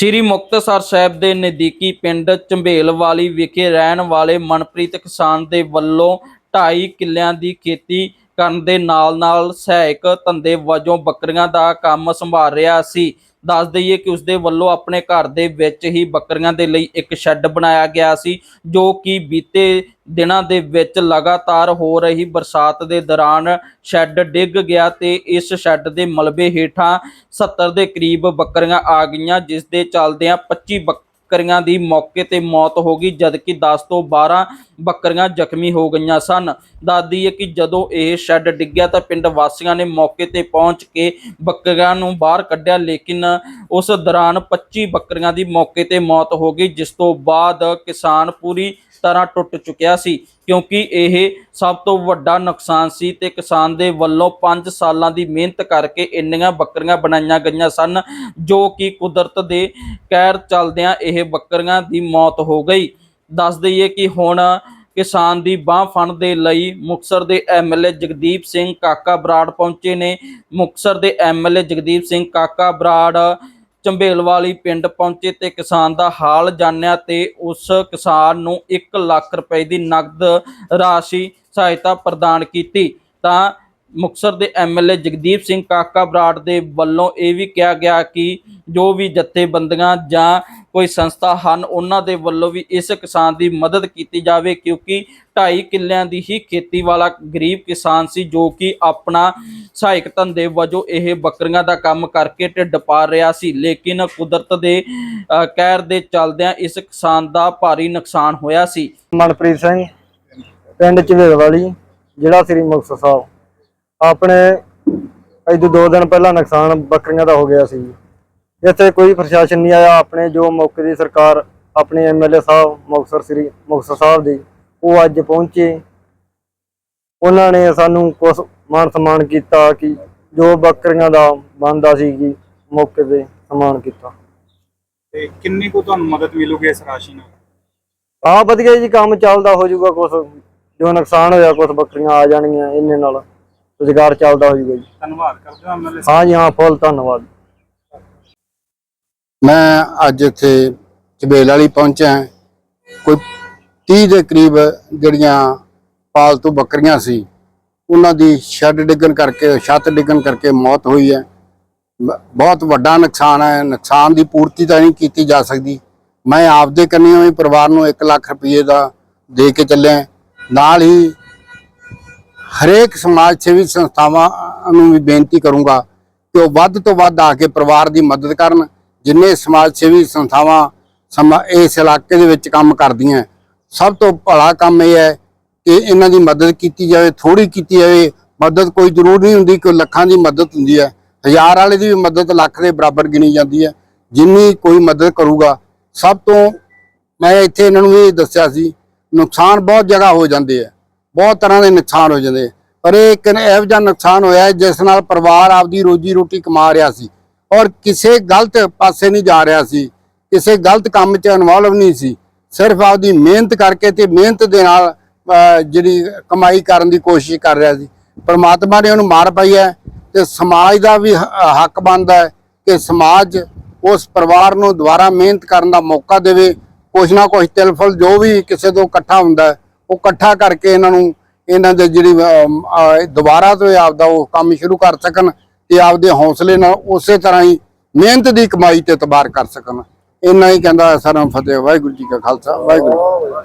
ਸ੍ਰੀ ਮੁਕਤਸਰ ਸਾਹਿਬ ਦੇ ਨਜ਼ਦੀਕੀ ਪਿੰਡ ਝੰਬੇਲਵਾਲੀ ਵਿਖੇ ਰਹਿਣ ਵਾਲੇ ਮਨਪ੍ਰੀਤ ਕਿਸਾਨ ਦੇ ਵੱਲੋਂ 2.5 ਕਿੱਲਿਆਂ ਦੀ ਖੇਤੀ ਕਰਨ ਦੇ ਨਾਲ-ਨਾਲ ਸਹਾਇਕ ਧੰਦੇ ਵਜੋਂ ਬੱਕਰੀਆਂ ਦਾ ਕੰਮ ਸੰਭਾਲ ਰਿਹਾ ਸੀ। ਦੱਸ ਦਈਏ ਕਿ ਉਸਦੇ ਵੱਲੋਂ ਆਪਣੇ ਘਰ ਦੇ ਵਿੱਚ ਹੀ ਬੱਕਰੀਆਂ ਦੇ ਲਈ ਇੱਕ ਸ਼ੈੱਡ ਬਣਾਇਆ ਗਿਆ ਸੀ, ਜੋ ਕਿ ਬੀਤੇ ਦਿਨਾਂ ਦੇ ਵਿੱਚ ਲਗਾਤਾਰ ਹੋ ਰਹੀ ਬਰਸਾਤ ਦੇ ਦੌਰਾਨ ਸ਼ੈੱਡ ਡਿੱਗ ਗਿਆ ਤੇ ਇਸ ਸ਼ੈੱਡ ਦੇ ਮਲਬੇ ਹੇਠਾਂ 70 ਦੇ ਕਰੀਬ ਬੱਕਰੀਆਂ ਆ ਗਈਆਂ, ਜਿਸ ਦੇ ਚੱਲਦਿਆਂ 25 ਬੱਕਰੀਆਂ ਦੀ ਮੌਕੇ ਤੇ ਮੌਤ ਹੋ ਗਈ, ਜਦਕਿ 10 ਤੋਂ 12 ਬੱਕਰੀਆਂ ਜ਼ਖਮੀ ਹੋ ਗਈਆਂ ਸਨ। ਦੱਸਦੀ ਹੈ ਕਿ ਜਦੋਂ ਇਹ ਸ਼ੈੱਡ ਡਿੱਗਿਆ ਤਾਂ ਪਿੰਡ ਵਾਸੀਆਂ ਨੇ ਮੌਕੇ ਤੇ ਪਹੁੰਚ ਕੇ ਬੱਕਰੀਆਂ ਨੂੰ ਬਾਹਰ ਕੱਢਿਆ, ਲੇਕਿਨ ਉਸ ਦੌਰਾਨ 25 ਬੱਕਰੀਆਂ ਦੀ ਮੌਕੇ ਤੇ ਮੌਤ ਹੋ ਗਈ, ਜਿਸ ਤੋਂ ਬਾਅਦ ਕਿਸਾਨ ਪੂਰੀ ਤਰ੍ਹਾਂ ਟੁੱਟ ਚੁੱਕਿਆ ਸੀ। ਕਿਉਂਕਿ ਇਹ ਸਭ ਤੋਂ ਵੱਡਾ ਨੁਕਸਾਨ ਸੀ ਤੇ ਕਿਸਾਨ ਦੇ ਵੱਲੋਂ 5 ਸਾਲਾਂ ਦੀ ਮਿਹਨਤ ਕਰਕੇ ਇੰਨੀਆਂ ਬੱਕਰੀਆਂ ਬਣਾਈਆਂ ਗਈਆਂ ਸਨ, ਜੋ ਕਿ ਕੁਦਰਤ ਦੇ ਕਹਿਰ ਚੱਲਦਿਆਂ ਇਹ ਬੱਕਰੀਆਂ ਦੀ ਮੌਤ ਹੋ ਗਈ। ਦੱਸ ਦਈਏ ਕਿ ਹੁਣ ਕਿਸਾਨ ਦੀ ਬਾਹ ਫਣ ਦੇ ਲਈ ਮੁਕਸਰ ਦੇ ਐਮਐਲਏ ਜਗਦੀਪ ਸਿੰਘ ਕਾਕਾ ਬਰਾੜ ਪਹੁੰਚੇ ਨੇ। ਮੁਕਸਰ ਦੇ ਐਮਐਲਏ ਜਗਦੀਪ ਸਿੰਘ ਕਾਕਾ ਬਰਾੜ ਝੰਬੇਲ ਵਾਲੀ ਪਿੰਡ ਪਹੁੰਚੇ ਤੇ ਕਿਸਾਨ ਦਾ ਹਾਲ ਜਾਣਿਆ ਤੇ ਉਸ ਕਿਸਾਨ ਨੂੰ 1 ਲੱਖ ਰੁਪਏ ਦੀ ਨਗਦ ਰਾਸ਼ੀ ਸਹਾਇਤਾ ਪ੍ਰਦਾਨ ਕੀਤੀ। ਤਾਂ ਮੁਕਸਰ ਦੇ ਐਮਐਲਏ ਜਗਦੀਪ ਸਿੰਘ ਕਾਕਾ ਬਰਾੜ ਦੇ ਵੱਲੋਂ ਇਹ ਵੀ ਕਿਹਾ ਗਿਆ ਕਿ ਜੋ ਵੀ ਜਥੇਬੰਦੀਆਂ ਜਾਂ ਕੋਈ ਸੰਸਥਾ ਹਨ, ਉਹਨਾਂ ਦੇ ਵੱਲੋਂ ਵੀ ਇਸ ਕਿਸਾਨ ਦੀ ਮਦਦ ਕੀਤੀ ਜਾਵੇ, ਕਿਉਂਕਿ 2.5 ਕਿੱਲਿਆਂ ਦੀ ਹੀ ਖੇਤੀ ਵਾਲਾ ਗਰੀਬ ਕਿਸਾਨ ਸੀ ਜੋ ਕਿ ਆਪਣਾ ਸਹਾਇਕ ਧੰਦੇ ਵਜੋਂ ਇਹ ਬੱਕਰੀਆਂ ਦਾ ਕੰਮ ਕਰਕੇ ਢਿੱਡ ਪਾ ਰਿਹਾ ਸੀ। ਲੇਕਿਨ ਕੁਦਰਤ ਦੇ ਅ, ਕਹਿਰ ਦੇ ਚੱਲਦਿਆਂ ਇਸ ਕਿਸਾਨ ਦਾ ਭਾਰੀ ਨੁਕਸਾਨ ਹੋਇਆ ਸੀ। ਮਨਪ੍ਰੀਤ ਸਿੰਘ ਪਿੰਡ ਝਵੇਲ ਵਾਲੀ ਜ਼ਿਲ੍ਹਾ ਸ੍ਰੀ ਮੁਕਤਸਰ ਸਾਹਿਬ। ਆਪਣੇ ਅੱਜ ਦੋ ਦਿਨ ਪਹਿਲਾਂ ਨੁਕਸਾਨ ਬੱਕਰੀਆਂ ਦਾ ਹੋ ਗਿਆ ਸੀ। ਇੱਥੇ ਕੋਈ ਪ੍ਰਸ਼ਾਸਨ ਨਹੀਂ ਆਇਆ। ਆਪਣੇ ਜੋ ਮੌਕੇ ਦੀ ਸਰਕਾਰ ਆਪਣੇ ਐਮਐਲਏ ਸਾਹਿਬ ਮੁਕਤਸਰ ਸ੍ਰੀ ਮੁਕਤਸਰ ਸਾਹਿਬ ਦੀ ਉਹ ਅੱਜ ਪਹੁੰਚੇ। ਉਹਨਾਂ ਨੇ ਸਾਨੂੰ ਕੁਝ ਮਾਨ ਸਨਮਾਨ ਕੀਤਾ ਕਿ ਜੋ ਬੱਕਰੀਆਂ ਦਾ ਬੰਦਾ ਸੀ ਕਿ ਮੌਕੇ ਤੇ ਸਨਮਾਨ ਕੀਤਾ। ਤੇ ਕਿੰਨੀ ਕੁ ਤੁਹਾਨੂੰ ਮਦਦ ਮਿਲੂਗੀ ਇਸ ਰਾਸ਼ੀ ਨਾਲ? ਆ ਵਧੀਆ ਜੀ ਕੰਮ ਚੱਲਦਾ ਹੋ ਜਾਊਗਾ ਕੁਝ ਜੋ ਨੁਕਸਾਨ ਹੋਇਆ ਕੁਝ ਬੱਕਰੀਆਂ ਆ ਜਾਣਗੀਆਂ ਇੰਨੇ ਨਾਲ ਰੁਜ਼ਗਾਰ ਚੱਲਦਾ ਹੋ ਜਾਊਗਾ ਜੀ। ਧੰਨਵਾਦ ਕਰਦੇ ਹਾਂ ਐਮਐਲਏ ਹਾਂ ਜੀ ਹਾਂ ਫੁੱਲ ਧੰਨਵਾਦ। ਮੈਂ ਅੱਜ ਇੱਥੇ ਚਬੇਲ ਵਾਲੀ ਪਹੁੰਚਿਆ। ਕੋਈ 30 ਦੇ ਕਰੀਬ ਜਿਹੜੀਆਂ ਪਾਲਤੂ ਬੱਕਰੀਆਂ ਸੀ ਉਹਨਾਂ ਦੀ ਸ਼ੈੱਡ ਡਿੱਗਣ ਕਰਕੇ, ਛੱਤ ਡਿੱਗਣ ਕਰਕੇ ਮੌਤ ਹੋਈ ਹੈ। ਬ- ਬਹੁਤ ਵੱਡਾ ਨੁਕਸਾਨ ਹੈ। ਨੁਕਸਾਨ ਦੀ ਪੂਰਤੀ ਤਾਂ ਨਹੀਂ ਕੀਤੀ ਜਾ ਸਕਦੀ। ਮੈਂ ਆਪਦੇ ਕੰਨਿਓ ਵੀ ਪਰਿਵਾਰ ਨੂੰ 1 ਲੱਖ ਰੁਪਏ ਦਾ ਦੇ ਕੇ ਚੱਲਿਆ ਨਾਲ ਹੀ ਹਰੇਕ ਸਮਾਜ ਸੇਵੀ ਸੰਸਥਾਵਾਂ ਨੂੰ ਵੀ ਬੇਨਤੀ ਕਰੂੰਗਾ ਕਿ ਉਹ ਵੱਧ ਤੋਂ ਵੱਧ ਆ ਕੇ ਪਰਿਵਾਰ ਦੀ ਮਦਦ ਕਰਨ, ਜਿੰਨੇ ਸਮਾਜ ਸੇਵੀ ਸੰਸਥਾਵਾਂ ਸਮਾ, ਇਸ ਇਲਾਕੇ ਦੇ ਵਿੱਚ ਕੰਮ ਕਰਦੀਆਂ। ਸਭ ਤੋਂ ਭਲਾ ਕੰਮ ਇਹ ਹੈ ਕਿ ਇਹਨਾਂ ਦੀ ਮਦਦ ਕੀਤੀ ਜਾਵੇ ਥੋੜੀ ਕੀਤੀ ਜਾਵੇ, ਮਦਦ ਕੋਈ ਜ਼ਰੂਰ ਨਹੀਂ ਹੁੰਦੀ ਕਿ ਲੱਖਾਂ ਦੀ ਮਦਦ ਹੁੰਦੀ ਹੈ। ਹਜ਼ਾਰ ਵਾਲੇ ਦੀ ਵੀ ਮਦਦ ਲੱਖ ਦੇ ਬਰਾਬਰ ਗਿਣੀ ਜਾਂਦੀ ਹੈ। ਜਿੰਨੀ ਕੋਈ ਮਦਦ ਕਰੂਗਾ, ਸਭ ਤੋਂ ਮੈਂ ਇੱਥੇ ਇਹਨਾਂ ਨੂੰ ਇਹ ਦੱਸਿਆ ਸੀ, ਨੁਕਸਾਨ ਬਹੁਤ ਜਗ੍ਹਾ ਹੋ ਜਾਂਦੇ ਆ। ਬਹੁਤ ਤਰ੍ਹਾਂ ਦੇ ਨੁਕਸਾਨ ਹੋ ਜਾਂਦੇ ਪਰ ਇਹ ਇੱਕ ਇਹੋ ਜਿਹਾ ਨੁਕਸਾਨ ਹੋਇਆ ਜਿਸ ਨਾਲ ਪਰਿਵਾਰ ਆਪਦੀ ਰੋਜੀ ਰੋਟੀ ਕਮਾ ਰਿਹਾ ਸੀ। ਔਰ ਕਿਸੇ ਗਲਤ ਪਾਸੇ ਨਹੀਂ ਜਾ ਰਿਹਾ ਸੀ। ਕਿਸੇ ਗਲਤ ਕੰਮ 'ਚ ਇਨਵੋਲਵ ਨਹੀਂ ਸੀ। ਸਿਰਫ ਆਪਦੀ ਮਿਹਨਤ ਕਰਕੇ ਤੇ ਮਿਹਨਤ ਦੇ ਨਾਲ ਜਿਹੜੀ ਕਮਾਈ ਕਰਨ ਦੀ ਕੋਸ਼ਿਸ਼ ਕਰ ਰਿਹਾ ਸੀ। ਪਰਮਾਤਮਾ ਨੇ ਉਹਨੂੰ ਮਾਰ ਪਾਈ ਹੈ ਤੇ ਸਮਾਜ ਦਾ ਵੀ ਹੱਕ ਬਣਦਾ ਹੈ ਕਿ ਸਮਾਜ ਉਸ ਪਰਿਵਾਰ ਨੂੰ ਦੁਬਾਰਾ ਮਿਹਨਤ ਕਰਨ ਦਾ ਮੌਕਾ ਦੇਵੇ। ਕੁਛ ਨਾ ਕੁਛ ਤਿਲਫਲ ਜੋ ਵੀ ਕਿਸੇ ਤੋਂ ਇਕੱਠਾ ਹੁੰਦਾ ਉਹ ਇਕੱਠਾ ਕਰਕੇ ਇਹਨਾਂ ਨੂੰ ਇਹਨਾਂ ਦੇ ਜਿਹੜੀ ਦੁਬਾਰਾ ਤੋਂ ਆਪਦਾ ਉਹ ਕੰਮ ਸ਼ੁਰੂ ਕਰ ਸਕਣ ਤੇ ਆਪਦੇ ਹੌਸਲੇ ਨਾਲ ਉਸੇ ਤਰ੍ਹਾਂ ਹੀ ਮਿਹਨਤ ਦੀ ਕਮਾਈ ਤੇ ਤਬਾਰ ਕਰ ਸਕਣ। ਇੰਨਾ ਹੀ ਕਹਿੰਦਾ ਸਰਮ ਫਤਿਹ, ਵਾਹਿਗੁਰੂ ਜੀ ਕਾ ਖਾਲਸਾ, ਵਾਹਿਗੁਰੂ